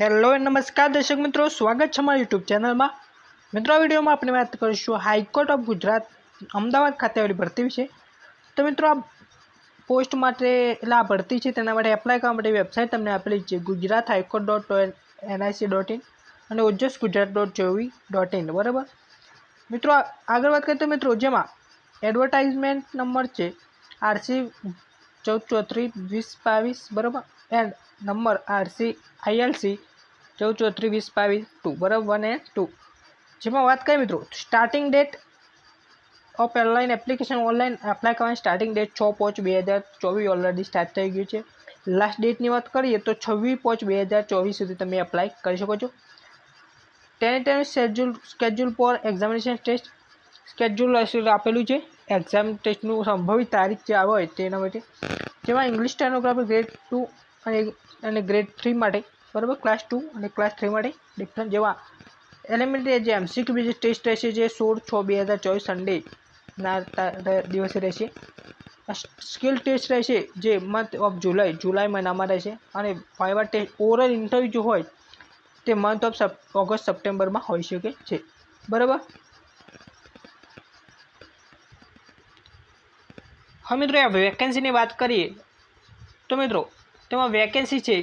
Hello નમસ્કાર દર્શક મિત્રો, સ્વાગત છે મારા યુટ્યુબ ચેનલમાં. મિત્રો વિડીયોમાં આપણે વાત કરીશું હાઈકોર્ટ ઓફ ગુજરાત અમદાવાદ ખાતે આવેલી ભરતી વિશે. તો મિત્રો, આ પોસ્ટ માટે એટલે આ ભરતી છે તેના માટે એપ્લાય કરવા માટે વેબસાઇટ તમને આપેલી છે Gujarat high court dot NIC dot in અને Ojas Gujarat dot GOV dot in બરાબર? મિત્રો આગળ વાત કરીએ તો મિત્રો, જેમાં એડવર્ટાઇઝમેન્ટ નંબર છે આરસી ચૌદ ચોત્રીસ વીસ બાવીસ, બરાબર? એન્ડ નંબર આરસી આઈએલસી ચૌદ ચોત્રી વીસ બાવીસ ટુ, બરાબર? One and two. જેમાં વાત કરીએ મિત્રો starting date of online application online apply કરવાની સ્ટાર્ટિંગ ડેટ છ પાંચ બે હજાર ચોવીસ ઓલરેડી સ્ટાર્ટ થઈ ગયું છે. લાસ્ટ ડેટની વાત કરીએ તો છવ્વીસ પાંચ બે હજાર ચોવીસ સુધી તમે એપ્લાય કરી શકો છો. Ten ten schedule schedule for examination test schedule આપેલું છે. એક્ઝામ ટેસ્ટનું સંભવિત તારીખ જે આવે તેના માટે. જેમાં ઇંગ્લિશ ટેનોગ્રાફી ગ્રેડ ટુ અને અને ગ્રેડ થ્રી માટે બરાબર? ક્લાસ ટુ અને ક્લાસ થ્રી માટે ડિફરન્સ જેવા એલિમેન્ટરી જે એમસીક્યુ બીજી ટેસ્ટ રહેશે જે સોળ છ બે હજાર ચોવીસ સન્ડે ના દિવસે રહેશે. સ્કિલ ટેસ્ટ રહેશે જે મંથ ઓફ જુલાઈ જુલાઈ મહિનામાં રહેશે. અને ફાઈવર ટેસ્ટ ઓરલ ઇન્ટરવ્યૂ જો હોય તે મંથ ઓફ ઓગસ્ટ સપ્ટેમ્બરમાં હોઈ શકે છે. બરાબર? હા મિત્રો વેકેન્સીની વાત કરીએ તો મિત્રો, તેમાં વેકેન્સી છે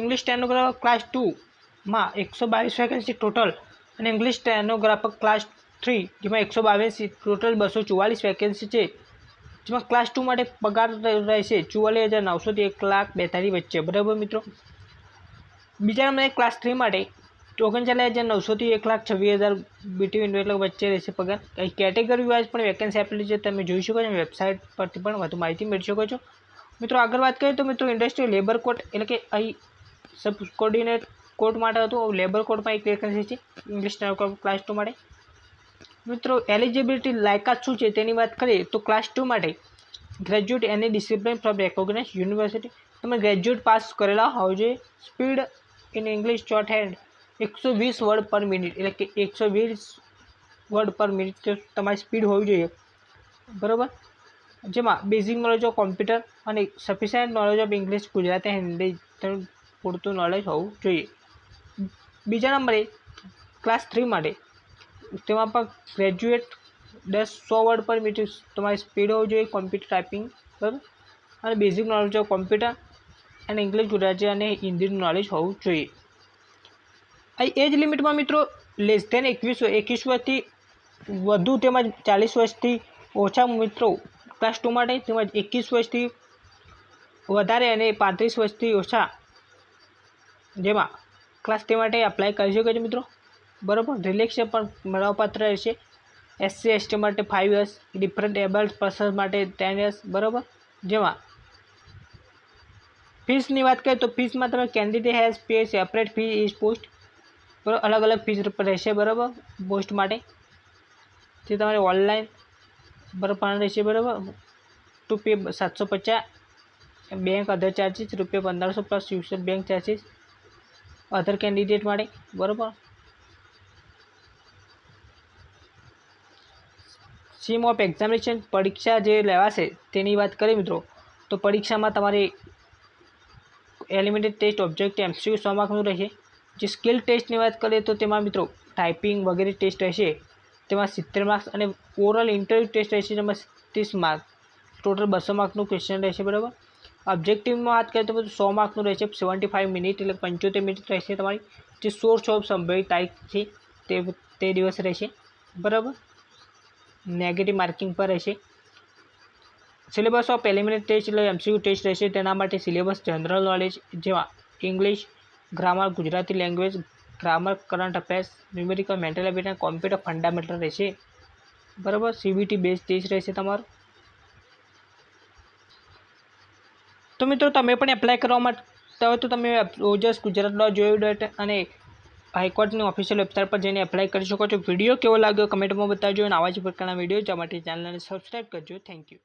ઇંગ્લિશ સ્ટેનોગ્રાફર ક્લાસ ટુમાં એકસો બાવીસ વેકેન્સી ટોટલ અને ઇંગ્લિશ સ્ટેનોગ્રાફર ક્લાસ થ્રી જેમાં એકસો બાવીસ ટોટલ બસો ચુવાલીસ વેકેન્સી છે. જેમાં ક્લાસ ટુ માટે પગાર રહેશે ચુવાલીસ હજાર નવસોથી એક લાખ બેતાલીસ વચ્ચે. બરાબર મિત્રો? બીજા નંબરે ક્લાસ થ્રી માટે ઓગણચાલીસ હજાર નવસોથી એક લાખ છવ્વીસ હજાર બિટવીન એટલે વચ્ચે રહેશે પગાર. અહીં કેટેગરી વાઇઝ પણ વેકેન્સી આપેલી છે, તમે જોઈ શકો છો વેબસાઇટ પરથી પણ વધુ માહિતી મેળવી શકો છો. મિત્રો આગળ વાત કરીએ તો મિત્રો ઇન્ડસ્ટ્રીયલ લેબર કોર્ટ એટલે કે અહીં સબ કોર્ડિનેટ કોર્ટ માટે હતું લેબર કોર્ટમાં એક વેકન્સી છે ઇંગ્લિશના ક્લાસ ટુ માટે. મિત્રો એલિજિબિલિટી લાયકાત શું છે તેની વાત કરીએ તો ક્લાસ ટુ માટે graduate any discipline from recognise university તમે ગ્રેજ્યુએટ પાસ કરેલા હોવ જોઈએ speed in English shorthand એકસો વીસ વર્ડ પર મિનિટ એટલે કે એકસો વીસ વર્ડ પર મિનિટ તમારી સ્પીડ હોવી જોઈએ. બરાબર? જેમાં બેઝિક નોલેજ ઓફ કોમ્પ્યુટર અને sufficient knowledge of English Gujarati, Hindi પૂરતું નોલેજ હોવું જોઈએ. બીજા નંબરે ક્લાસ થ્રી માટે. તેમાં પણ ગ્રેજ્યુએટ દસ સો વર્ડ પર મીટર તમારી સ્પીડ હોવી જોઈએ કોમ્પ્યુટર ટાઈપિંગ બરાબર અને બેઝિક નોલેજ ઓફ કોમ્પ્યુટર અને ઇંગ્લિશ ગુજરાતી અને હિન્દીનું નોલેજ હોવું જોઈએ. અહીં એજ લિમિટમાં મિત્રો લેસ ધેન એકવીસ એકવીસ વર્ષથી વધુ તેમજ ચાલીસ વર્ષથી ઓછા મિત્રો ક્લાસ ટુ માટે તેમજ એકવીસ વર્ષથી વધારે અને પાંત્રીસ વર્ષથી ઓછા જેમાં ક્લાસ તે માટે એપ્લાય કરી શકો છો મિત્રો? બરાબર? રિલેક્શન પણ મળવાપાત્ર રહેશે. એસસી એસટી માટે five years different abled person માટે ટેન યર્સ બરાબર? જેમાં ફીસની વાત કરીએ તો ફીસમાં તમે candidate has pay separate fee is post બરાબર? અલગ અલગ ફીસ રહેશે, બરાબર? પોસ્ટ માટે. જે તમારે ઓનલાઈન બરાબર પણ રહેશે, બરાબર? ટુ પે સાતસો પચાસ બેંક અધર ચાર્જીસ રૂપિયા પંદરસો plus user bank charges other candidate માટે બરાબર? સીમ ઓફ એક્ઝામિનેશન પરીક્ષા જે લેવાશે, તેની વાત કરીએ મિત્રો, તો પરીક્ષામાં તમારે એલિમેન્ટેડ ટેસ્ટ ઓબ્જેક્ટ એમસીયુ સો માર્કનું રહેશે. જે સ્કિલ ટેસ્ટની વાત કરીએ તો તેમાં મિત્રો ટાઈપિંગ વગેરે ટેસ્ટ રહેશે. તેમાં સિત્તેર માર્ક્સ અને ઓરલ ઇન્ટરવ્યૂ ટેસ્ટ રહેશે તેમાં ત્રીસ માર્ક ટોટલ બસો માર્કનું ક્વેશ્ચન રહેશે, બરાબર? ઓબ્જેક્ટિવમાં વાત કરીએ તો સો માર્કનું રહેશે સેવન્ટી ફાઇવ મિનિટ એટલે પંચોતેર મિનિટ રહેશે તમારી. જે સોર્સ ઓફ સંભવિત તારીખ છે તે તે દિવસ રહેશે. બરાબર? નેગેટિવ માર્કિંગ પર રહેશે. સિલેબસ ઓફ એલિમિનેટ ટેસ્ટ એટલે એમસીક્યુ ટેસ્ટ રહેશે. તેના માટે સિલેબસ જનરલ નોલેજ જેમાં English grammar Gujarati language grammar current affairs numerical mental ability computer fundamental રહેશે. બરાબર? સીબીટી બેઝ ટેસ્ટ રહેશે તમારું. તો મિત્રો, તમે પણ એપ્લાય કરવા માટે તો તમે ઓજસ ગુજરાત ડોટ જોયું ડોટ અને હાઈકોર્ટની ઓફિશિયલ વેબસાઇટ પર જઈને એપ્લાય કરી શકો છો. વીડિયો કેવો લાગ્યો કમેન્ટમાં બતાવજો અને આવા જ પ્રકારના વીડિયો જોવા માટે ચેનલને સબસ્ક્રાઈબ કરજો. Thank you